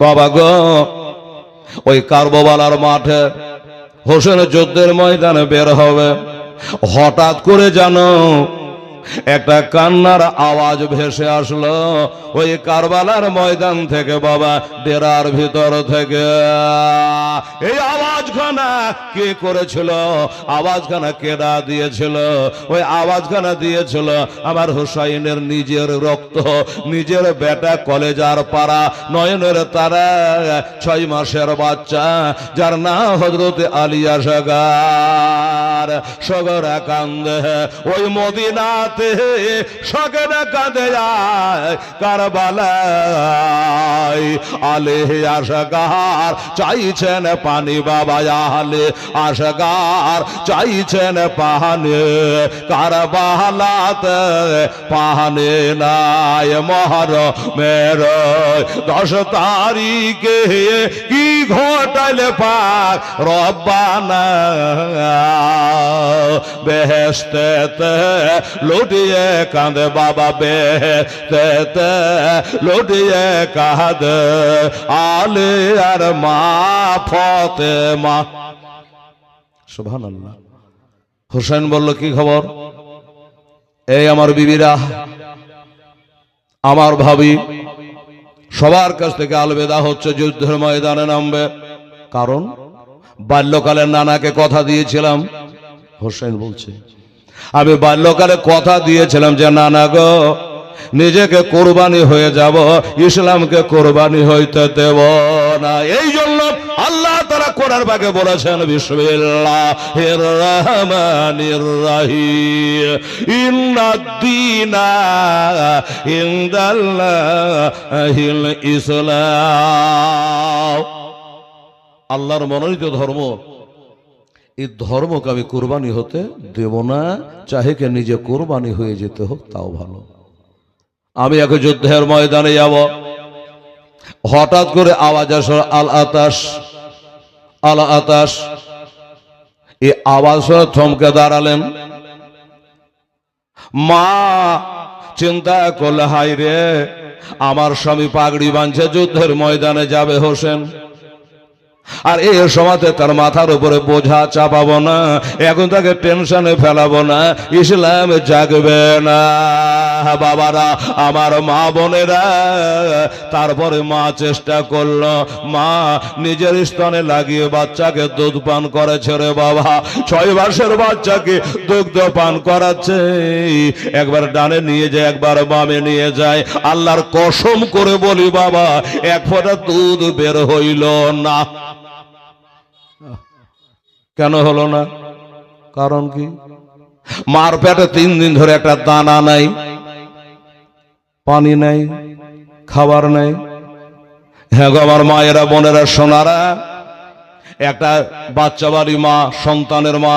বাবা গো ওই কারবালার মাঠে হোসেন যুদ্ধের ময়দানে বের হবে। হঠাৎ করে জানো একটা কান্নার আওয়াজ ভেসে আসলো। ওই কারবালার ময়দান থেকে বাবা, ডেরার ভিতর থেকে। এই আওয়াজখানা কে করেছিল? আওয়াজখানা কেডা দিয়েছিল? ওই আওয়াজখানা দিয়েছিল আমার হুসাইনের নিজের রক্ত, নিজের বেটা কলেজার পাড়া, নয়নের তারা, ছয় মাসের বাচ্চা, যার নাম হজরত আলিয়া সগার। সগরা কান্দে ওই মদিনাতে সগরা কাঁদে যায় কারবালায়। আলে আশগার, চাইছেন পানি বাবা আলে আশগার, চাইছেন পাহানে। কারবালাতে পাহানে নাই মহর মের দশ তারিখে কি ঘটালে পাক রব্বানা। বেহেস্তে লুটিয়ে কাঁদে বাবা বেহেস্তে লুটিয়ে কাঁদে। আলে আর মা ফতে মা সুবহান আল্লাহ হোসেন বলল, কি খবর? এই আমার বিবিরা, আমার ভাবি সবার কাছ থেকে আলবেদা হচ্ছে যুদ্ধের ময়দানে নামবে। কারণ বাল্যকালে নানাকে কথা দিয়েছিলাম, হোসেন বলছে, আমি বাল্যকালে কথা দিয়েছিলাম যে, নানা গো, নিজেকে কোরবানি হয়ে যাব, ইসলামকে কোরবানি হইতে দেব না। এই কোরআন পাকে বলেছেন ইসলাম। আল্লাহর মনোনীত ধর্ম, এই ধর্মকে আমি কোরবানি হতে দেব না চাহেকে নিজে কোরবানি হয়ে যেতে হোক, তাও ভালো। আমি এখন যুদ্ধের ময়দানে যাব। হঠাৎ করে আওয়াজ আসল আল আতাস আল আতাস এই আওয়াজ থমকে দাঁড়ালেন। মা, চিন্তা করলে হাই রে, আমার স্বামী পাগড়ি বাঁধছে, যুদ্ধের ময়দানে যাবে হোসেন। আর এই সময়তে তার মাথার উপরে বোঝা চাপাবো না, এখন তাকে টেনশনে ফেলাবো না, ইসলাম জাগবে না। বাবারা, আমার মা বোনেরা, তারপরে মা চেষ্টা করল, মা নিজের স্তনে লাগিয়ে বাচ্চাকে দুধ পান করেছে রে বাবা। ছয় মাসের বাচ্চাকে দুগ্ধ পান করাচ্ছে। একবার ডানে নিয়ে যায়, একবার বামে নিয়ে যায়। আল্লাহর কসম করে বলি বাবা, এক ফোঁটা দুধ বের হইল না। কেন হলো না? কারণ কি? মার পেটে তিন দিন ধরে একটা দানা নাই, পানি নাই, খাবার নাই। হ্যাঁ গো আমার মায়েরা, বোনেরা, সোনারা, একটা বাচ্চা বাড়ি মা, সন্তানের মা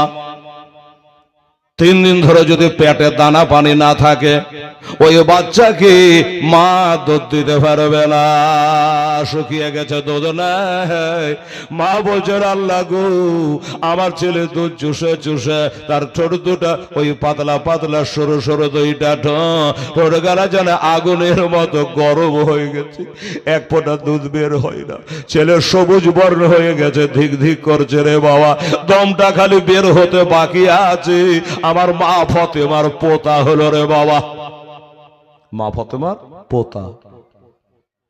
তিন দিন ধরে যদি পেটে দানা পানি না থাকে, ওই বাচ্চাকে মা দুধ দিতে পারবে না। শুকিয়ে গেছে দুধ মা বলছে, আল্লাহ গো, আমার ছেলে দুধ চুষে চুষে, তার ছোট দুটা ওই পাতলা পাতলা সরু সরু দুইটা ঠোঁট গালা যেন আগুনের মতো গরম হয়ে গেছে। এক ফোঁটা দুধ বের হয় না। ছেলে সবুজ বর্ণ হয়ে গেছে, ধিক ধিক করছে রে বাবা। দমটা খালি বের হতে বাকি আছে। আমার মা ফতেমার পোতা হলো রে বাবা। মা ফতেমার পোতা।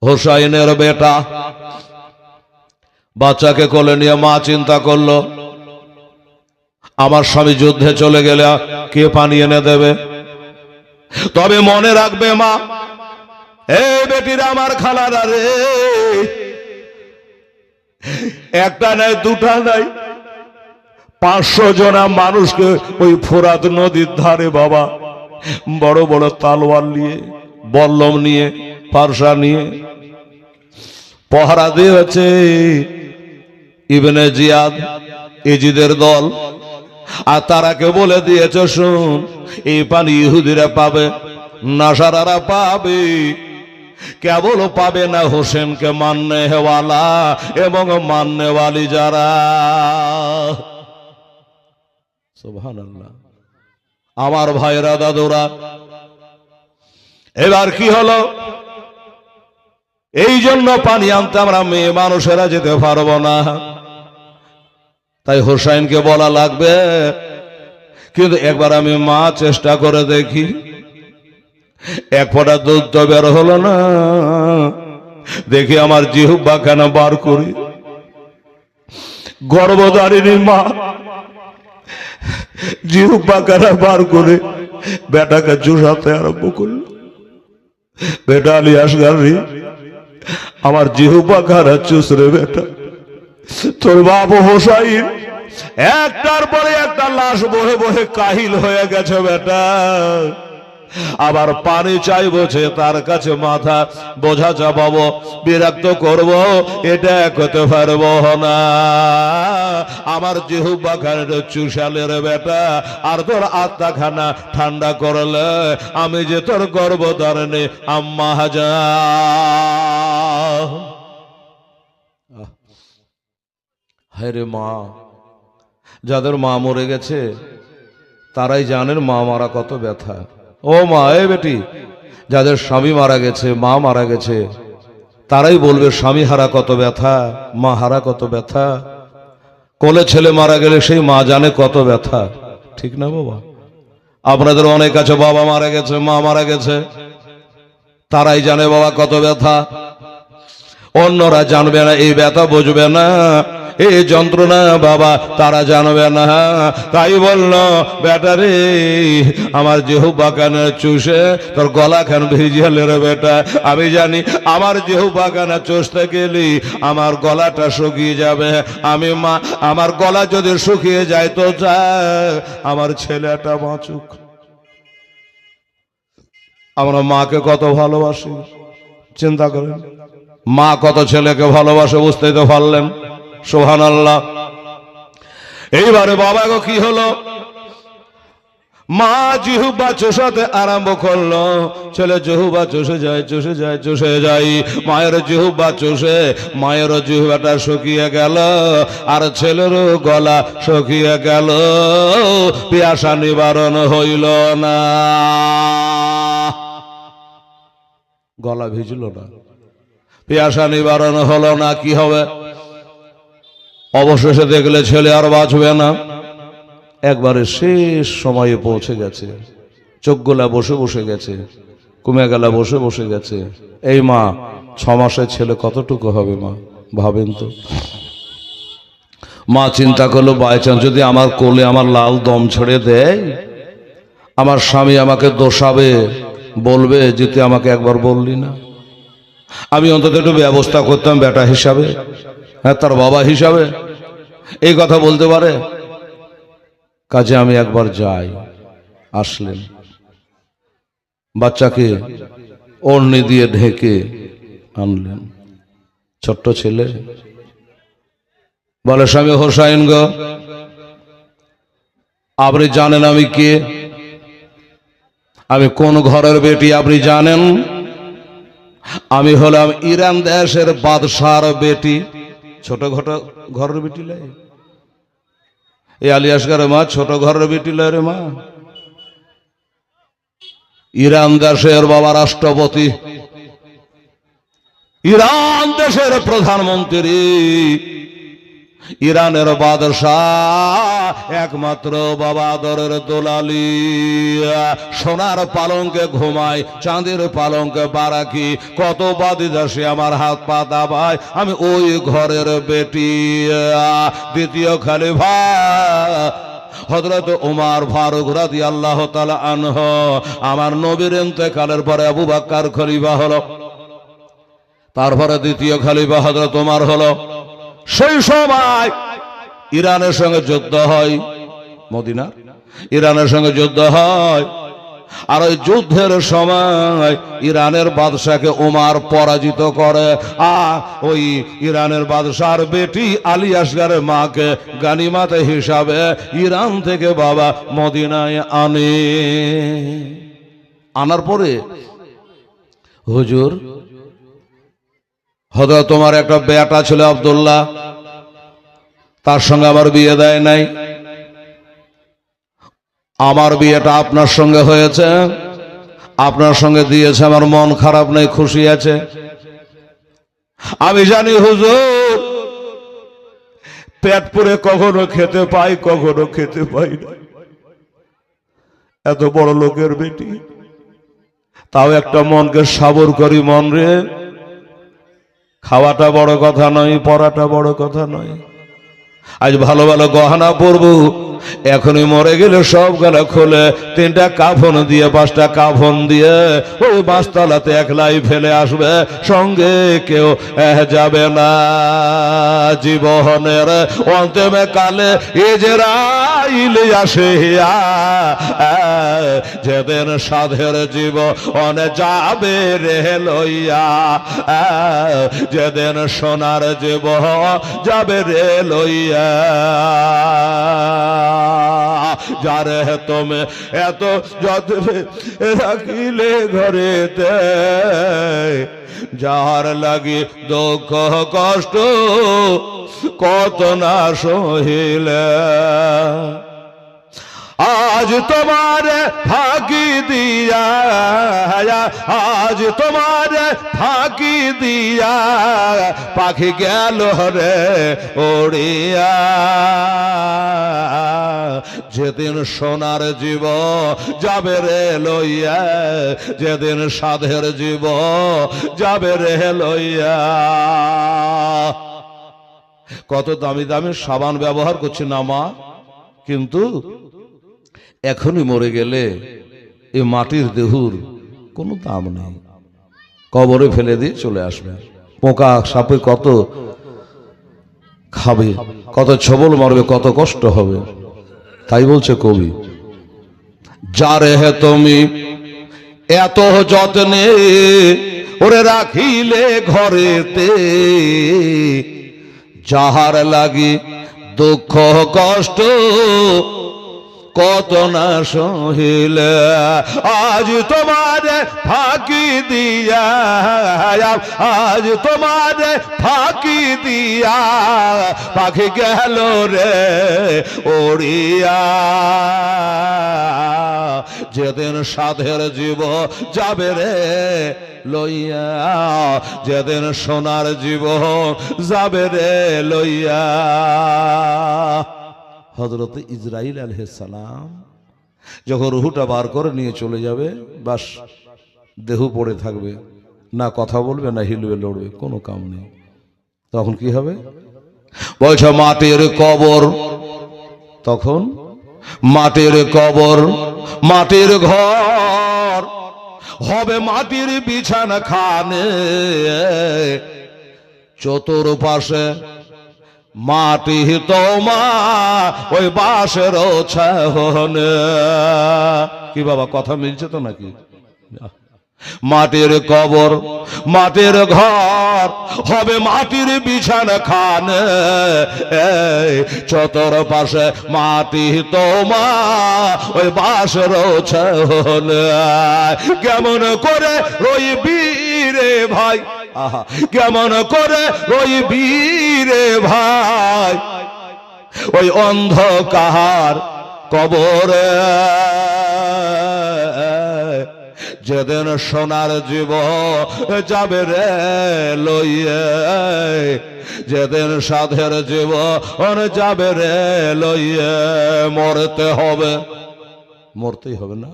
হোসাইনের বেটা। বাচ্চাকে কোলে নিয়ে মা চিন্তা করল, আমার স্বামী যুদ্ধে চলে গেলে কে পানি এনে দেবে? তবে মনে রাখবে মা এই বেটির আমার খালারা রে। একটা নাই, দুটা নাই। পাঁচশো জনা মানুষকে ওই ফোরাত নদীর ধারে বাবা, বড় বড় তালোয়ার নিয়ে, বল্লম নিয়ে, পারসা নিয়ে পহারা দিয়েছে ইবনে জিয়াদ, ইজিদের দল। আর তারাকে বলে দিয়েছে, শুন, এই পানি ইহুদিরা পাবে, নাসারারা পাবে। কেবল পাবে না হোসেনকে মান্নে হেওয়ালা এবং মান্যওয়ালি যারা। আমার ভাইরা দাদুরা, এবার কি হলো? এই জন্য পানি আনতে আমরা মেয়ে মানুষেরা যেতে পারব না। তাই হোসাইনকে বলা লাগবে, কিন্তু একবার আমি মা চেষ্টা করে দেখি, এক ফোঁটা দুধ তো বের হলো না। দেখি আমার জিহুব্বা কেন বার করি। গর্ভধারিণী মা জিহুব্বা পাকারা বার করে বেটাকে চুষাতে আরম্ভ করল। বেটা আলী আসগারি আমার জিহু পাখারা চুষ রে বেটা, তোর বাবু হোসাইন, একটার পরে একটা লাশ বহে বহে কাহিল হয়ে গেছে বেটা। আবার পানি চাইবছে তার কাছে মাথা। বোঝা চাপাবো বিরক্ত করব, এটা করতে পারব না। আমার জিহুব্বা খানের চুষালের বেটা আর তোর আত্মা খানা ঠান্ডা করলে আমি যে তোর গর্ব ধরনে আম্মা হাজা হ্যাঁ মা। যাদের মা মরে গেছে, তারাই জানেন মা মারা কত ব্যথা। ও মা, এ বেটি, যাদের স্বামী মারা গেছে, মা মারা গেছে, তারাই বলবে, স্বামী হারা কত ব্যথা, মা হারা কত ব্যথা। কোলে ছেলে মারা গেলে সেই মা জানে কত ব্যথা। ঠিক না বাবা? আপনাদের অনেক আছে, বাবা মারা গেছে, মা মারা গেছে। তারাই জানে বাবা কত ব্যথা। অন্যরা জানবে না, এই ব্যথা বুঝবে না। এই যন্ত্রণা বাবা, তারা জানবে না। তাই বলল বেটারে আমার যেহু বাগানে চুষে? তোর গলা খান ভিজিয়ালে রে বেটা? আমি জানি আমার যেহু বাগানে চষতে গেলি, আমার গলাটা শুকিয়ে যাবে। আমি মা, আমার গলা যদি শুকিয়ে যায় তো যা, আমার ছেলেটা বাঁচুক। আমরা মাকে কত ভালোবাসি, চিন্তা করেন। মা কত ছেলেকে ভালোবাসে বুঝতেই তো পারলেন। সোহান আল্লাহ এইবারে বাবা গো, কি হলো? মা জিহুবা চষাতে আরম্ভ করল। ছেলে জিহুবা চষে যায় চষে যায় চষে যায়। মায়ের জিহুবা চষে মায়ের জিহুবাটা শুকিয়ে গেল, আর ছেলেরও গলা শুকিয়ে গেল। পিয়াসা নিবারণ হইল না। গলা ভিজল না। পিয়াসা নিবারণ হলো না, কি হবে? অবশেষে দেখলে ছেলে আর বাঁচবে না। একবারে শেষ সময়ে পৌঁছে গেছে। চোখগুলা বসে বসে গেছে। কুমে গেলা বসে বসে গেছে। এই মা, ছ ছেলে কতটুকু হবে মা? ভাবেন তো। মা চিন্তা করল চান্স যদি আমার কোলে আমার লাল দম ছেড়ে দেয়, আমার স্বামী আমাকে দোষাবে, বলবে যে তুই আমাকে একবার বললি না। আমি অন্তত একটু ব্যবস্থা করতাম বেটা হিসাবে। হ্যাঁ তার বাবা হিসাবে। এই কথা বলতে পারে? কাজে আমি একবার যাই। আসলেন। বাচ্চাকে অর্নি দিয়ে ঢেকে আনলেন। ছোট্ট ছেলে। বলে স্বামী হোসাইন গো। আপনি জানেন আমি কে? আমি কোন ঘরের বেটি আপনি জানেন? আমি হলাম ইরান দেশের বাদশার বেটি। ছোট ঘট ঘরের বেটি লাই এই আলিয়াসগার মা, ছোট ঘরের বেটি লয় রে মা। ইরান দেশের বাবা রাষ্ট্রপতি। ইরান দেশের প্রধানমন্ত্রী। ইরানের বাদশাহ, একমাত্র বাবাদরের দোলালি। সোনার পালঙ্কে ঘুমায়, চাঁদের পালঙ্কে বারাকি। কত বাদি দাসে আমার হাত পা দাবায়, আমি ওই ঘরের বেটি। দ্বিতীয় খালিফা হজরত উমার ফারুক রাদি আল্লাহ তালা আনহ, আমার নবীর এতেকালের পরে আবু বাক্কার খলিফা হলো। তারপরে দ্বিতীয় খালিফা হজরত উমার হলো। সেই সময় ইরানের সঙ্গে যুদ্ধ হয়। মদিনা? ইরানের সঙ্গে যুদ্ধ হয়। আর ওই যুদ্ধের সময় ইরানের বাদশাকে উমার পরাজিত করে। আ ওই ইরানের বাদশার বেটি আলী আসগারের মাকে গানিমাতে হিসাবে ইরান থেকে বাবা মদিনায় আনে। আনার পরে হুজুর হয়তো তোমার একটা বেটা ছিল আবদুল্লাহ। তার সঙ্গে আমার বিয়ে দেয় নাই। আমার বিয়েটা আপনার সঙ্গে হয়েছে। আপনার সঙ্গে দিয়েছে, আমার মন খারাপ নেই, খুশি আছে। আমি জানি, হুজুর, পেট পুরে কখনো খেতে পাই, কখনো খেতে পাই না। এত বড় লোকের বেটি। তাও একটা মনকে সাবর করি, মন রে। খাওয়াটা বড় কথা নয় পড়াটা বড় কথা নয়। আজ ভালো ভালো গহনা পরবো। এখনই মরে গেলে সব গলা খোলে। তিনটা কাফন দিয়ে, পাঁচটা কাফন দিয়ে, ওই বাঁশতলাতে একলাই ফেলে আসবে। সঙ্গে কেউ যাবে না জীবনের অন্তেমে কালে। ইজরাইল আসে যেদিন সাধের জীব অনে যাবে রে লইয়া যেদিন সোনার জীব যাবে রে লইয়া। যারে তুমি এত যত্নে রাখিলে ঘরেতে যার লাগে দুঃখ কষ্ট কত না সহিলে। আজ তোমার ফাঁকি দিয়া, আজ তোমার ফাঁকি দিয়া, পাখি গেল রে ওড়িয়া। যেদিন সোনার জীব যাবে রে লইয়া, যেদিন সাধের জীব যাবে রে লইয়া। কত দামি দামি সাবান ব্যবহার করছে না মা, কিন্তু এখনই মরে গেলে এ মাটির দেহুর কোনো দাম নেই। কবরে ফেলে দিয়ে চলে আসবে। পোকা সাপে কত খাবে, কত ছবল মারবে, কত কষ্ট হবে। তাই বলছে কবি যারে হে তুমি, এত যত্নে ওরে রাখিলে ঘরেতে। যাহার লাগি দুঃখ, কষ্ট কত না সহিলে, আজ তোমার ফাঁকি দিয়া, আজ তোমার ফাঁকি দিয়া পাখি গেল রে ওড়িয়া। যেদিন সাধের জীব যাবে রে লইয়া, যেদিন সোনার জীব যাবে রে লইয়া। হজরত ইসরাইল আলহাম যখন রুহুটা বার করে নিয়ে চলে যাবে, বাস দেহ পড়ে থাকবে। না কথা বলবে, না হিলবে লড়বে, কোনো কাম নেই। তখন কি হবে? বলছে, মাটির কবর। তখন মাটির কবর, মাটির ঘর, হবে মাটির বিছানা খানে চতুর্পাশে মাটি তোমা, ওই বাসের ছাহনে কি বাবা, কথা মিলছে তো নাকি? মাটির কবর, মাটির ঘর, হবে মাটির বিছানা খান চতর পাশে মাটি তোমা, ওই বাসের ছাহনে কেমন করে রইবি রে ভাই? কেমন করে ওই বীরে ভাই? ওই অন্ধকার কবরে। যেদিন সোনার জীব যাবে রে লইয়ে, যেদিন সাধের জীব যাবে রে লইয়ে, মরতে হবে। মরতেই হবে না?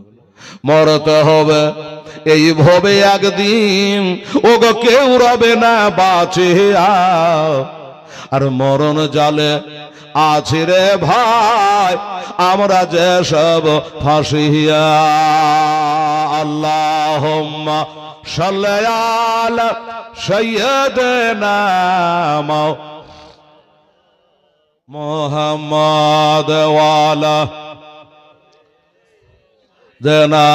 মরতে হবে। এই ভবে একদিন ওগো কেউ রবে না বাঁচিয়া। আর মরণ জালে আছি রে ভাই, আমরা যে সব ফাঁসিয়া। আল্লাহ সাল্লাল সৈয়দনা মোহাম্মদ ওয়ালা দেনা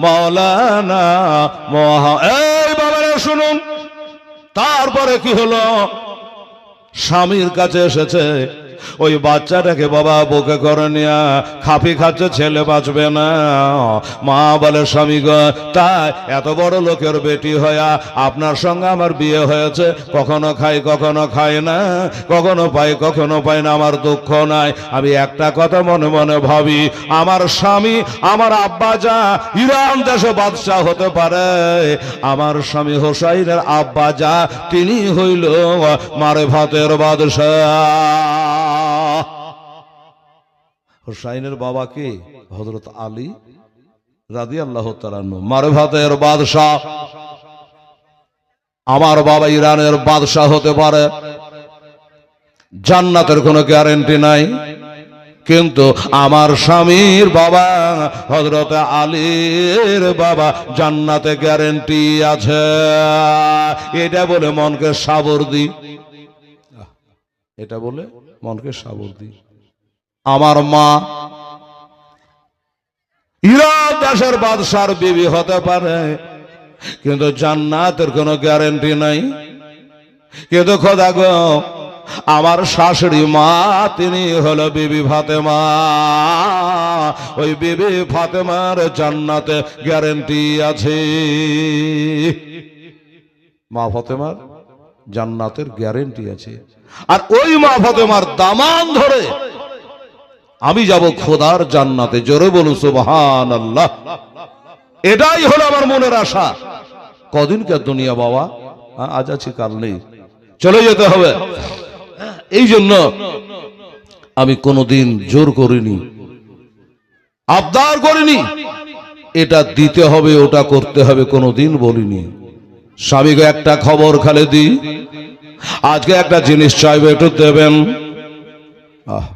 মৌলানা মহা। এই বাবারা শুনুন। তারপরে কি হলো? স্বামীর কাছে এসেছে। ওই বাচ্চাটাকে বাবা বুকে করে নিয়া খাপি খাচ্ছে, ছেলে বাঁচবে না। মা বলে, স্বামী গো, তাই এত বড় লোকের বেটি হয়া আপনার সঙ্গে আমার বিয়ে হয়েছে। কখনো খাই কখনো খাই না। কখনো পাই কখনো পাই না, আমার দুঃখ নাই। আমি একটা কথা মনে মনে ভাবি, আমার স্বামী, আমার আব্বা যা, ইরান দেশে বাদশাহ হতে পারে। আমার স্বামী হোসাইনের আব্বা যা তিনি হইল মারে ভাতের বাদশাহ। হোসাইনের বাবা কে হজরত আলী রাদি আল্লাহ মারে ভাতের বাদশাহ। আমার বাবা ইরানের বাদশাহ হতে পারে। জান্নাতের কোনো গ্যারেন্টি নাই। কিন্তু আমার স্বামীর বাবা হজরত আলীর বাবা জান্নাতে গ্যারেন্টি আছে। এটা বলে মনকে সাবর দি। এটা বলে মনকে সাবর দি। আমার মা। ইরান দেশের বাদশার বিবি হতে পারে, কিন্তু জান্নাতের কোনো গ্যারেন্টি নাই। কিন্তু খোদা গো, আমার শাশুড়ি মা, তিনি হলো বিবি ফাতেমা। ওই বিবি ফাতেমার জান্নাতে গ্যারেন্টি আছে। মা ফাতেমার জান্নাতের গ্যারেন্টি আছে। আর ওই মা ফাতেমার দামান ধরে আমি যাব খোদার জান্নাতে। জোরে বলুন সুবহান আল্লাহ এটাই হলো আমার মনের আশা। কদিনকার দুনিয়া বাবা? হ্যাঁ, আজ আছি কাল নেই। চলে যেতে হবে। এই জন্য আমি কোনোদিন জোর করিনি আবদার করিনি। এটা দিতে হবে ওটা করতে হবে কোনোদিন বলিনি। স্বামীকে একটা খবর খালে দিই। আজকে একটা জিনিস চাইবে একটু দেবেন। আহ,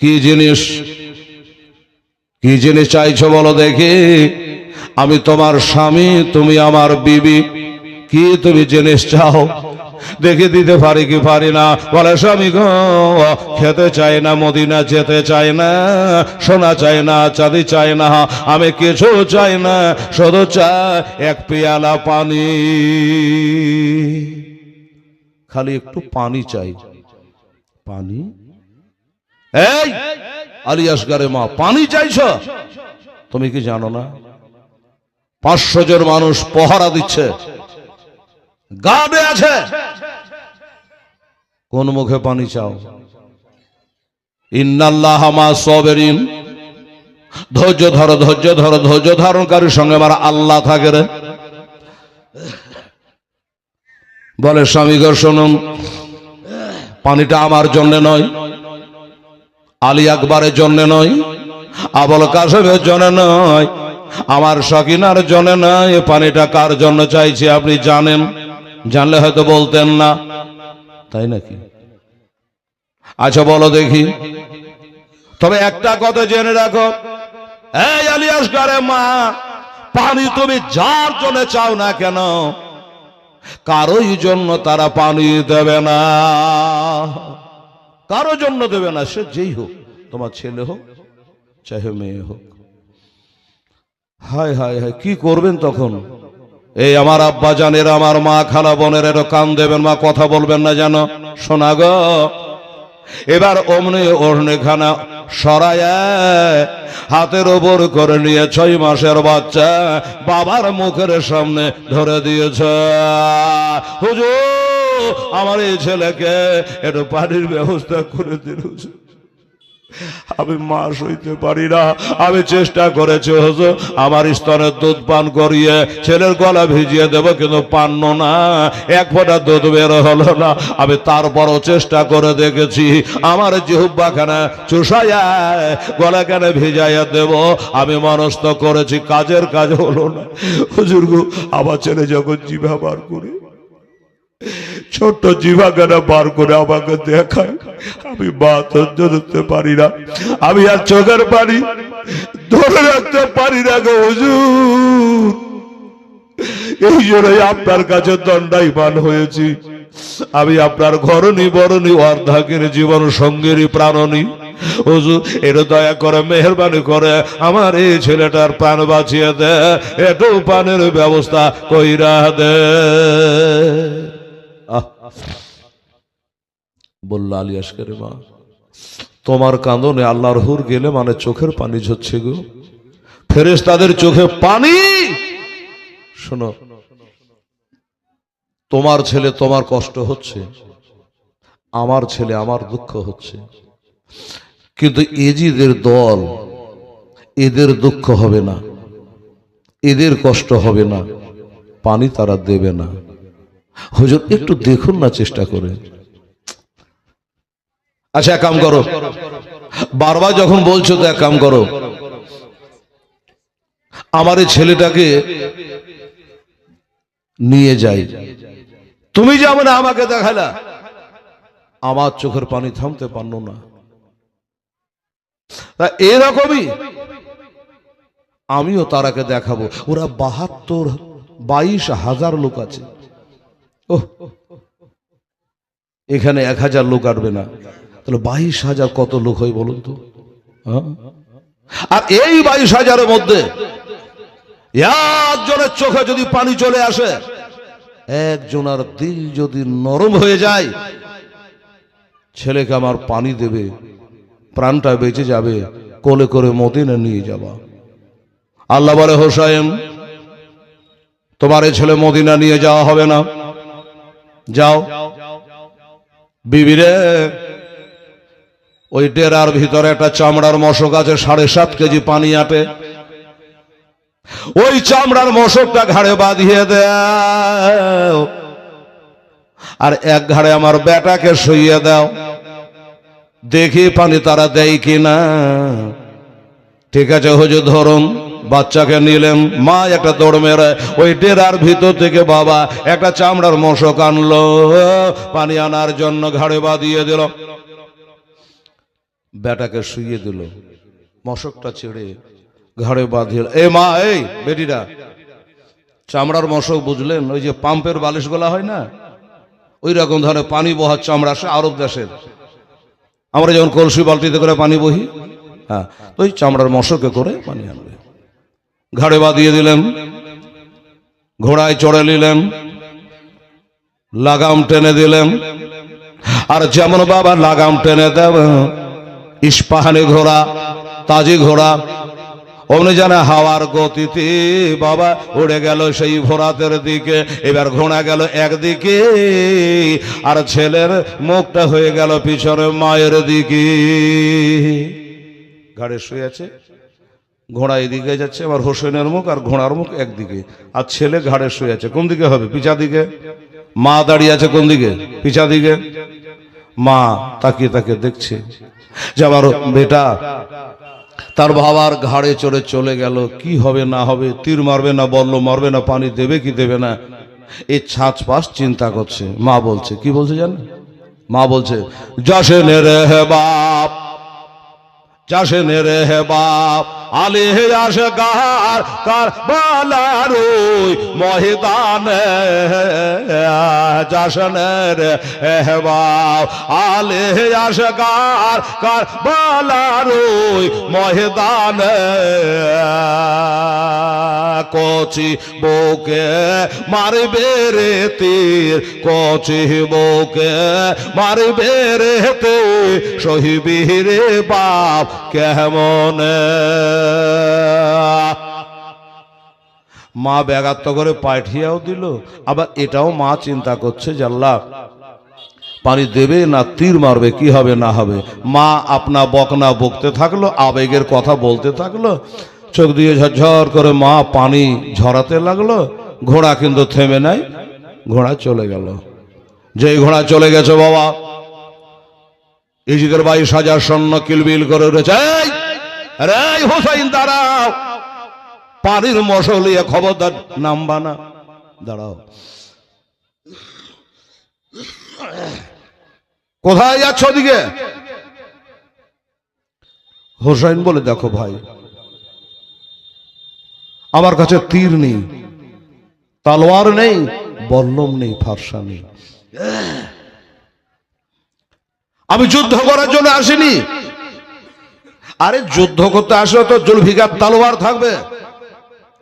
কি জিনিস? কি জিনিস চাইছো বলো দেখি। আমি তোমার স্বামী, তুমি আমার বিবি। কি তুমি জিনিস চাও? দেখে দিতে পারি কি পারি না? বলে, স্বামী গো, খেতে চাই না, মদিনা যেতে চাই না, সোনা চাই না, চাঁদি চাই না, আমি কিছু চাই না, শুধু চাই এক পেয়ালা পানি। খালি একটু পানি চাই। পানি? এই আলিয়াসগারে মা, পানি চাইছ? তুমি কি জানো না? পাঁচশো জন মানুষ পহরা দিচ্ছে। গাবে আছে। কোন মুখে পানি চাও? ইন্নাল্লাহ মা সবেরিন। ধৈর্য ধরো ধৈর্য ধরো, ধৈর্য ধারণকারীর সঙ্গে আমার আল্লাহ থাকে রে। বলে, স্বামী গো, শুনুন, পানিটা আমার জন্য নয় আলী আকবরের জন্য নয়, আবল কাসেমের জন্য নয়, আমার সকিনার জন্য নয় পানিটা কার জন্য চাইছি আপনি জানেন? জানলে হয়তো বলতেন না। তাই নাকি? আচ্ছা বলো দেখি। তবে একটা কথা জেনে রাখো। এই গারে মা, পানি তুমি যার জন্য চাও না কেন, কারোই জন্য তারা পানি দেবে না। কারও জন্য দেবে না, সে যেই হোক, তোমার ছেলে হোক চাহে মেয়ে হোক। হায় হায় হায়, কি করবেন তখন? এই আমার আব্বা জানের, আমার মা খালা বোনের কান দেবেন, মা কথা বলবেন না যেন। শোনা গো, এবার অমনি ওড়নেখানা সরায় হাতের ওপর করে নিয়ে ছয় মাসের বাচ্চা বাবার মুখের সামনে ধরে দিয়েছে। হুজুর! আমার এই ছেলেকে একটু পানির ব্যবস্থা করে দিল আমি মা সইতে পারি না। আমি চেষ্টা করেছি হজুর, আমার স্তনের দুধ পান করিয়ে ছেলের গলা ভিজিয়ে দেবো, কিন্তু পান্ন না। এক ফোঁটা দুধ বের হলো না। আমি তারপরও চেষ্টা করে দেখেছি, আমার জিহুব্বাখানা চুষাইয়া, গলা কেন ভিজাইয়া দেব। আমি মনস্থ করেছি, কাজের কাজ হলো না। হুজুর গো, আমার ছেলে যখন জিভা বার করে ছোট্ট জিভাখানা বার করে আমাকে দেখায়। আমি মা ধৈর্য ধরতে পারি না। আমি আর চোখের পানি ধরে রাখতে পারি না গো হুজুর। এই জন্যই আপনার কাছে দণ্ডাইমান হয়েছি। আমি আপনার ঘরণী, বরণী অর্ধাকের জীবন সঙ্গেরই প্রাণনী হুজুর এটা দয়া করে, মেহরবানি করে আমার এই ছেলেটার প্রাণ বাঁচিয়ে দে। একটু পানের ব্যবস্থা কইরা দে। বলল, আলী আসকারে মা, তোমার কাঁদনে আল্লাহর হুর গেলে মানে চোখের পানি ঝরছে গো। ফেরেস তাদের চোখে পানি। শোনো, তোমার ছেলে তোমার কষ্ট হচ্ছে, আমার ছেলে আমার দুঃখ হচ্ছে। কিন্তু এজিদের দল এদের দুঃখ হবে না, এদের কষ্ট হবে না, পানি তারা দেবে না। হুজুর, একটু দেখুন না চেষ্টা করে। আচ্ছা এক কাম করো। বারবার যখন বলছো, তো এক কাম করো। আমার এই ছেলেটাকে নিয়ে যাই। তুমি যাবে না আমাকে দেখালা আমার চোখের পানি থামতে পারল না। এরকমই আমিও তারাকে দেখাবো। ওরা বাহাত্তর, বাইশ হাজার লোক আছে। এখানে এক হাজার লোক আটবে না। তাহলে বাইশ হাজার কত লোক হয় বলুন তো? হ্যাঁ? আর এই বাইশ হাজারের মধ্যে একজনের চোখে যদি পানি চলে আসে একজনের দিল যদি নরম হয়ে যায়, ছেলেকে আমার পানি দেবে, প্রাণটা বেঁচে যাবে, কোলে করে মদিনে নিয়ে যাবা। আল্লাহ বলে, হোসাইন, তোমার এই ছেলে মদিনা নিয়ে যাওয়া হবে না। যাও। বিবিরে, ওই ডেরার ভিতরে একটা চামড়ার মশক আছে, সাড়ে সাত কেজি পানি আটে। ওই চামড়ার মশকটা ঘাড়ে বাঁধিয়ে দাও। আর এক ঘাড়ে আমার বেটাকে শুইয়ে দাও। দেখি পানি তারা দেয় কিনা। ঠিক আছে, হুজুর, ধরুন। বাচ্চাকে নিলেন, মা একটা দৌড় মেরে, ওই ডেরার ভিতর থেকে বাবা একটা চামড়ার মশক আনলো, পানি আনার জন্য ঘাড়ে বাঁধিয়ে দিল। বেটাকে শুইয়ে দিল, মশকটা ছেড়ে ঘাড়ে বাঁধিয়ে এ মা, এই বেটিরা, চামড়ার মশক বুঝলেন, ওই যে পাম্পের বালিশ গোলা হয় না? ওই রকম ধরনের পানি বহার চামড়া আসে আরব দেশের। আমরা যখন কলসি বালতিতে করে পানি বহি হ্যাঁ ওই চামড়ার মশকে করে পানি আনবে। ঘাড়ে বাঁধিয়ে দিলেন, ঘোড়ায় চড়ে নিলেন, লাগাম টেনে দিলেন। আর যেমন বাবা লাগাম টেনে দেব, ইস্পাহানি ঘোড়া, তাজি ঘোড়া, অমনি জানে হাওয়ার গতিতে বাবা উড়ে গেল সেই ভোরাতের দিকে, এবার ঘোড়া গেল একদিকে, আর ছেলের মুখটা হয়ে গেল পিছনে মায়ের দিকে। ঘাড়ে শুয়ে আছে? ঘোড়া এদিকে যাচ্ছে, আবার হোসেনের মুখ আর ঘোড়ার মুখ একদিকে। আর ছেলে ঘাড়ে শুয়ে আছে, কোন দিকে হবে? পিছা দিকে? মা দাঁড়িয়ে আছে কোন দিকে? পিছা দিকে? মা তাকিয়ে তাকে দেখছে যে আমার বেটা তার বাবার ঘাড়ে চড়ে চলে গেল। কি হবে না হবে? তীর মারবে না বলল মারবে না, পানি দেবে কি দেবে না? এই ছাঁচ পাশ চিন্তা করছে। মা বলছে, কি বলছে জানেন? মা বলছে যশনে রে হে বাপ যশনে রে বাপ, আলে হে কার বালারুই মহিদানে যশনে রে বাপ, আলে কার কার বালারুই মহিদানে কচি বউকে মারবে রে তীর, কচি বউকে মারবে রে তীর সহিবি রে বাপ কেমন? মা ব্যাগাত্ত করে পাঠিয়েও দিল। আবার এটাও মা চিন্তা করছে যে আল্লাহ, পানি দেবে না, তীর মারবে, কি হবে, না হবে? মা আপনা বকনা বকতে থাকল, আবেগের কথা বলতে থাকল। চোখ দিয়ে ঝরঝর করে মা পানি ঝরাতে লাগল। ঘোড়া কিন্তু থেমে নাই, ঘোড়া চলে গেল। যেই ঘোড়া চলে গেছে বাবা ইজিদের বাইশ হাজার সৈন্য কিলবিল করে উঠেছে। "এই, আরে হোসাইন দাঁড়াও। পানির মশলিয়ে খবরদার নামবা না। দাঁড়াও। কোথায় যাচ্ছ ওদিকে? হোসাইন বলে দেখো ভাই আমার কাছে তীর নেই তালোয়ার নেই বল্লম নেই ফারসা নেই। আমি যুদ্ধ করার জন্য আসিনি। আরে যুদ্ধ করতে আসলে তো জুলফিকার তালোয়ার থাকবে।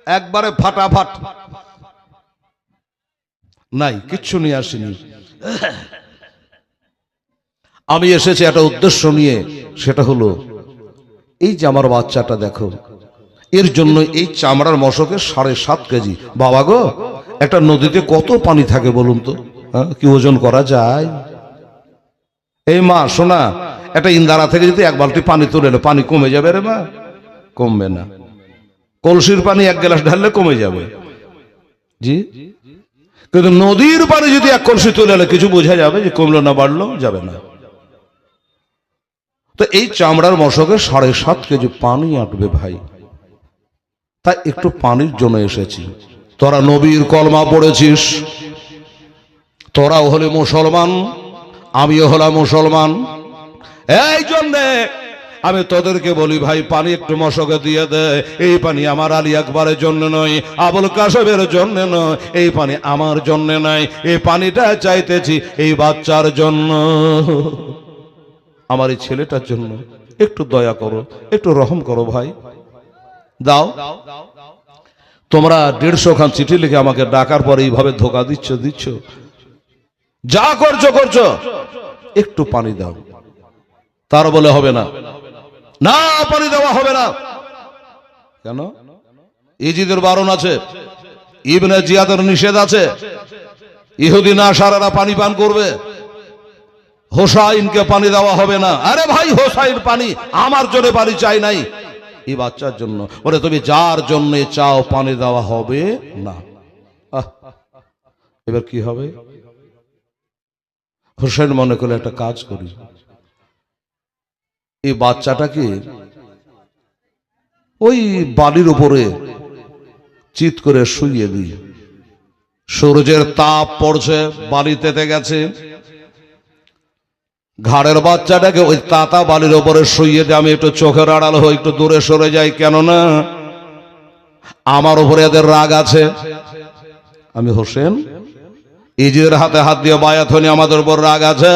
একবারে ফাটাফাট। নাই কিচ্ছু নিয়ে আসিনি। আমি এসেছি একটা উদ্দেশ্য নিয়ে সেটা হলো এই যে আমার বাচ্চাটা দেখো এর জন্য এই চামড়ার মশকের সাড়ে সাত কেজি। বাবা গো একটা নদীতে কত পানি থাকে বলুন তো? হ্যাঁ, কি ওজন করা যায়? এই মা, শোনা, একটা ইন্দারা থেকে যদি এক বালতি পানি তুলে এলো পানি কমে যাবে রে মা? কমবে না। কলসির পানি এক গ্লাস ঢাললে কমে যাবে। জি? কিন্তু নদীর পানি যদি এক কলসি তুলে এলো কিছু বোঝা যাবে যে কমলো না, বাড়লো, যাবে না। তো এই চামড়ার মশকে সাড়ে সাত কেজি পানি আঁটবে ভাই। তাই একটু পানির জন্য এসেছি। তোরা নবীর কলমা পড়েছিস। তোরাও হলে মুসলমান। আমিও হলাম মুসলমান। এই জন্যে আমি তোদেরকে বলি ভাই, পানি একটু মশকে দিয়ে দে। এই পানি আমার আলী আকবরের জন্য নয়, আবুল কাসবের জন্য নয়, এই পানি আমার জন্য নয় এই পানিটা চাইতেছি এই বাচ্চার জন্য। আমার এই ছেলেটার জন্য একটু দয়া করো, একটু রহম করো ভাই। দাও। তোমরা দেড়শো খান চিঠি লিখে আমাকে ডাকার পরে এইভাবে ধোকা দিচ্ছ দিচ্ছ। যা করছ করছ। একটু পানি দাও। তার বলে হবে না। না, পানি দেওয়া হবে না। কেন? ইজিদের বারণ আছে। ইবনে জিয়াদের নিষেধ আছে। ইহুদি না সারারা পানি পান করবে। হোসাইনকে পানি দেওয়া হবে না। আরে ভাই, হোসাইন পানি আমার জন্য পানি চাই নাই। এই বাচ্চার জন্য। বলে, তুমি যার জন্য চাও, পানি দেওয়া হবে না। এবার কি হবে? হোসেন মনে করলে একটা কাজ করি। এই বাচ্চাটাকে ওই বালির উপরে চিত করে শুইয়ে দিই। সূর্যের তাপ পড়ছে, বালি তেতে গেছে। ঘাড়ের বাচ্চাটাকে ওই তাতা বালির ওপরে শুইয়ে দিয়ে আমি একটু চোখের আড়াল হই একটু দূরে সরে যাই, কেননা আমার উপরে এদের রাগ আছে। আমি হোসেন ইজিদের হাতে হাত দিয়ে বায়াত হনি আমাদের উপর রাগ আছে।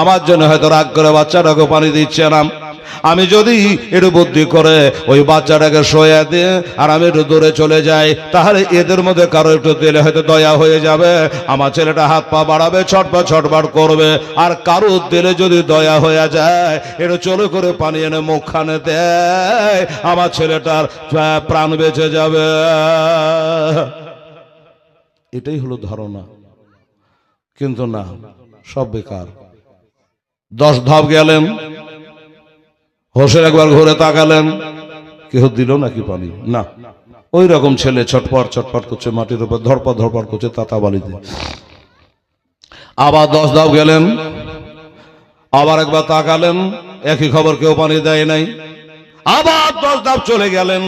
আমার জন্য হয়তো রাগ করে বাচ্চাটাকে পানি দিচ্ছে না। আমি যদি একটু বুদ্ধি করে ওই বাচ্চাটাকে শোয়া দিয়ে আর আমি একটু দূরে চলে যাই, তাহলে এদের মধ্যে কারও একটু দিলে হয়তো দয়া হয়ে যাবে। আমার ছেলেটা হাত পা বাড়াবে, ছটপট ছটপট করবে। আর কারও দিলে যদি দয়া হয়ে যায়, একটু চলে করে পানি এনে মুখখানে দেয়। আমার ছেলেটার প্রাণ বেঁচে যাবে। এটাই হলো ধারণা। কিন্তু না, সব বেকার। দশ ধাপ গেলেন, হোসেন একবার ঘুরে তাকালেন কেউ দিল নাকি পানি? না। ওই রকম ছেলে ছটপট ছটপট করছে মাটির উপর ধরপট ধরপট করছে তাতা বালিতে। আবার দশ ধাপ গেলেন, আবার একবার তাকালেন, একই খবর কেউ পানি দেয় নাই। আবার দশ ধাপ চলে গেলেন,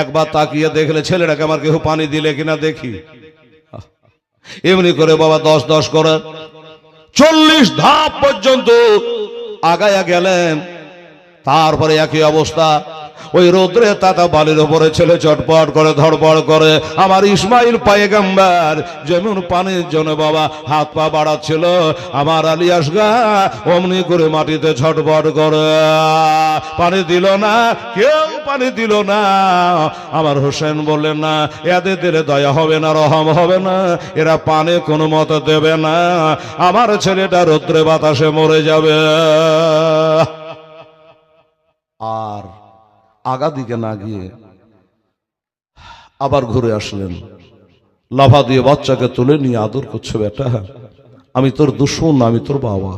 একবার তাকিয়ে দেখলে ছেলেটাকে আমার কেউ পানি দিলে কিনা দেখি। এমনি করে বাবা দশ দশ করে। চল্লিশ ধাপ পর্যন্ত আগায়া গেলেন। তারপরে একই অবস্থা। ওই রোদ্রে তাতা বালির ওপরে ছেলে চটপট করে, ধড়পড় করে। আমার ইসমাইল পায়েগাম্বার যেমন পানির জন্য বাবা হাত পা বাড়াচ্ছিল, আমার আলী আসগা অমনি করে মাটিতে ছটপট করে। পানি দিল না, কেউ পানি দিল না। আমার হোসেন বললেন, না, এদের দিলে দয়া হবে না, রহম হবে না, এরা পানে কোনো মতো দেবে না। আমার ছেলেটা রৌদ্রে বাতাসে মরে যাবে। আর আগা দিকে না গিয়ে আবার ঘুরে আসলেন। লাভা দিয়ে বাচ্চাকে তুলে নিয়ে আদর করছে, বেটা, আমি তোর দুশ্মন, আমি তোর বাবা।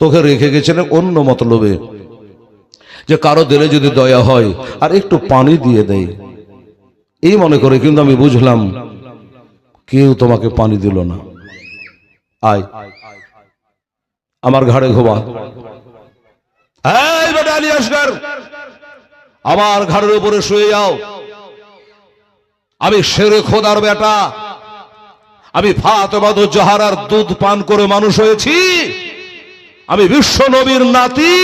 তোকে রেখে গেছিলেন অন্য মতলবে যে কারও দিলে যদি দয়া হয় আর একটু পানি দিয়ে দেয়। এই মনে করে কিন্তু আমি বুঝলাম কেউ তোমাকে পানি দিল না। আয়, আমার ঘাড়ে আসগার আমার ঘাড়ের উপরে শুয়ে যাও। আমি সেরে খোদার বেটা। আমি ফাতেমাদ জাহারার দুধ পান করে মানুষ হয়েছি। আমি বিশ্ব নবীর নাতি।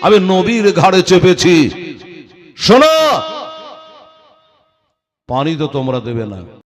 আমি নবীর ঘাড়ে চেপেছি। শোনো, পানি তো তোমরা দেবে না।